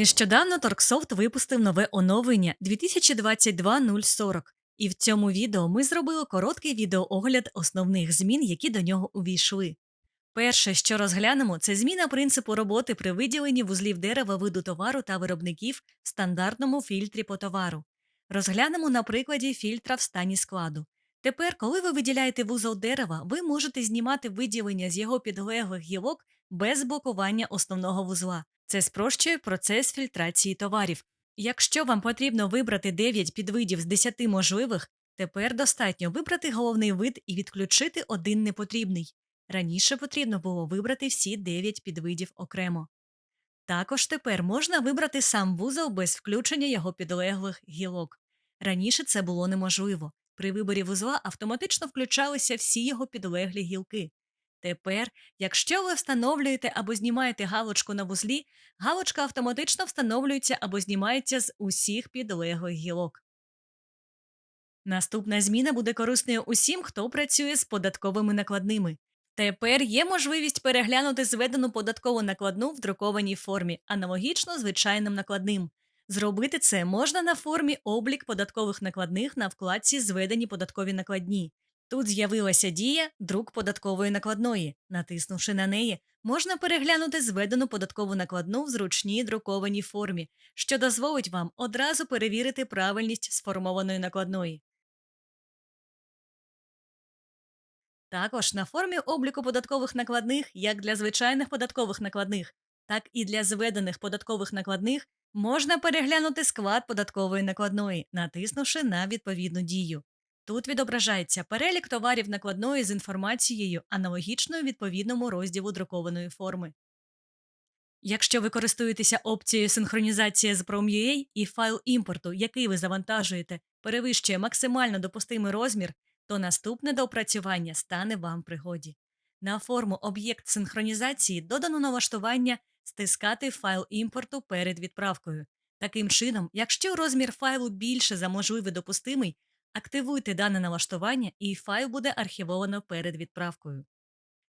Нещодавно Торксофт випустив нове оновлення 2022-040, і в цьому відео ми зробили короткий відеоогляд основних змін, які до нього увійшли. Перше, що розглянемо, це зміна принципу роботи при виділенні вузлів дерева виду товару та виробників в стандартному фільтрі по товару. Розглянемо на прикладі фільтра в стані складу. Тепер, коли ви виділяєте вузол дерева, ви можете знімати виділення з його підлеглих гілок без блокування основного вузла. Це спрощує процес фільтрації товарів. Якщо вам потрібно вибрати 9 підвидів з 10 можливих, тепер достатньо вибрати головний вид і відключити один непотрібний. Раніше потрібно було вибрати всі 9 підвидів окремо. Також тепер можна вибрати сам вузол без включення його підлеглих гілок. Раніше це було неможливо. При виборі вузла автоматично включалися всі його підлеглі гілки. Тепер, якщо ви встановлюєте або знімаєте галочку на вузлі, галочка автоматично встановлюється або знімається з усіх підлеглих гілок. Наступна зміна буде корисною усім, хто працює з податковими накладними. Тепер є можливість переглянути зведену податкову накладну в друкованій формі, аналогічно звичайним накладним. Зробити це можна на формі облік податкових накладних на вкладці Зведені податкові накладні. Тут з'явилася дія друк податкової накладної. Натиснувши на неї, можна переглянути зведену податкову накладну в зручній друкованій формі, що дозволить вам одразу перевірити правильність сформованої накладної. Також на формі обліку податкових накладних, як для звичайних податкових накладних, так і для зведених податкових накладних можна переглянути склад податкової накладної, натиснувши на відповідну дію. Тут відображається перелік товарів накладної з інформацією, аналогічною відповідному розділу друкованої форми. Якщо ви користуєтеся опцією синхронізація з Prom.ua і файл імпорту, який ви завантажуєте, перевищує максимально допустимий розмір, то наступне доопрацювання стане вам пригоді. На форму об'єкт синхронізації додано налаштування стискати файл імпорту перед відправкою. Таким чином, якщо розмір файлу більше за можливий допустимий, активуйте дане налаштування і файл буде архівовано перед відправкою.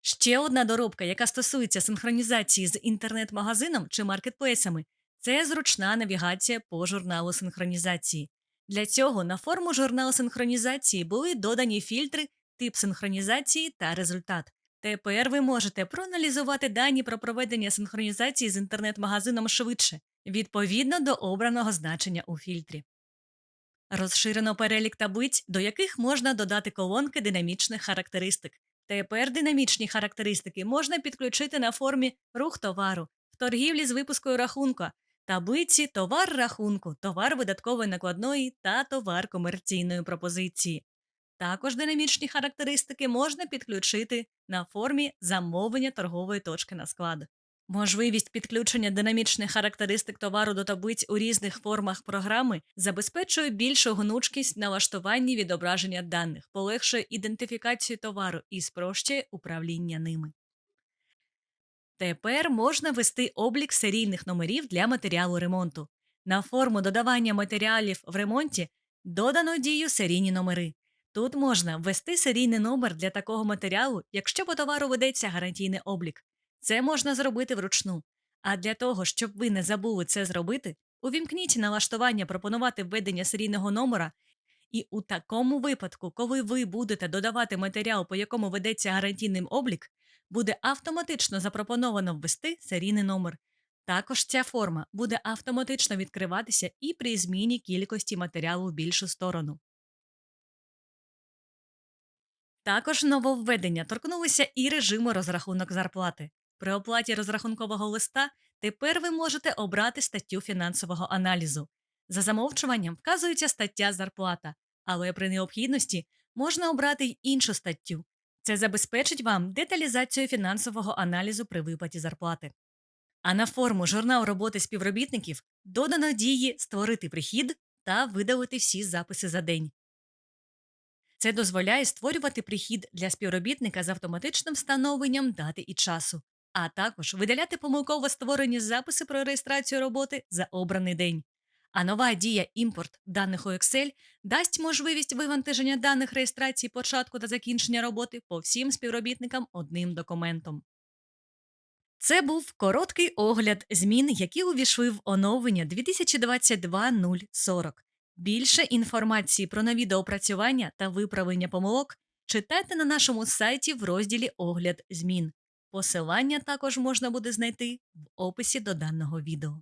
Ще одна доробка, яка стосується синхронізації з інтернет-магазином чи маркетплейсами, це зручна навігація по журналу синхронізації. Для цього на форму журналу синхронізації були додані фільтри, тип синхронізації та результат. Тепер ви можете проаналізувати дані про проведення синхронізації з інтернет-магазином швидше, відповідно до обраного значення у фільтрі. Розширено перелік таблиць, до яких можна додати колонки динамічних характеристик. Тепер динамічні характеристики можна підключити на формі рух товару, в торгівлі з випускою рахунка, таблиці товар рахунку, товар видаткової накладної та товар комерційної пропозиції. Також динамічні характеристики можна підключити на формі замовлення торгової точки на склад. Можливість підключення динамічних характеристик товару до таблиць у різних формах програми забезпечує більшу гнучкість налаштуванні відображення даних, полегшує ідентифікацію товару і спрощує управління ними. Тепер можна ввести облік серійних номерів для матеріалу ремонту. На форму додавання матеріалів в ремонті додано дію серійні номери. Тут можна ввести серійний номер для такого матеріалу, якщо по товару ведеться гарантійний облік. Це можна зробити вручну. А для того, щоб ви не забули це зробити, увімкніть налаштування пропонувати введення серійного номера, і у такому випадку, коли ви будете додавати матеріал, по якому ведеться гарантійний облік, буде автоматично запропоновано ввести серійний номер. Також ця форма буде автоматично відкриватися і при зміні кількості матеріалу в більшу сторону. Також нововведення торкнулися і режиму розрахунок зарплати. При оплаті розрахункового листа тепер ви можете обрати статтю фінансового аналізу. За замовчуванням вказується стаття зарплата, але при необхідності можна обрати й іншу статтю. Це забезпечить вам деталізацію фінансового аналізу при виплаті зарплати. А на форму журнал роботи співробітників додано дії створити прихід та видалити всі записи за день. Це дозволяє створювати прихід для співробітника з автоматичним встановленням дати і часу, а також видаляти помилково створені записи про реєстрацію роботи за обраний день. А нова дія імпорт даних у Excel дасть можливість вивантаження даних реєстрації початку та закінчення роботи по всім співробітникам одним документом. Це був короткий огляд змін, які увійшли в оновлення 2022-040. Більше інформації про нові доопрацювання та виправлення помилок читайте на нашому сайті в розділі Огляд змін. Посилання також можна буде знайти в описі до даного відео.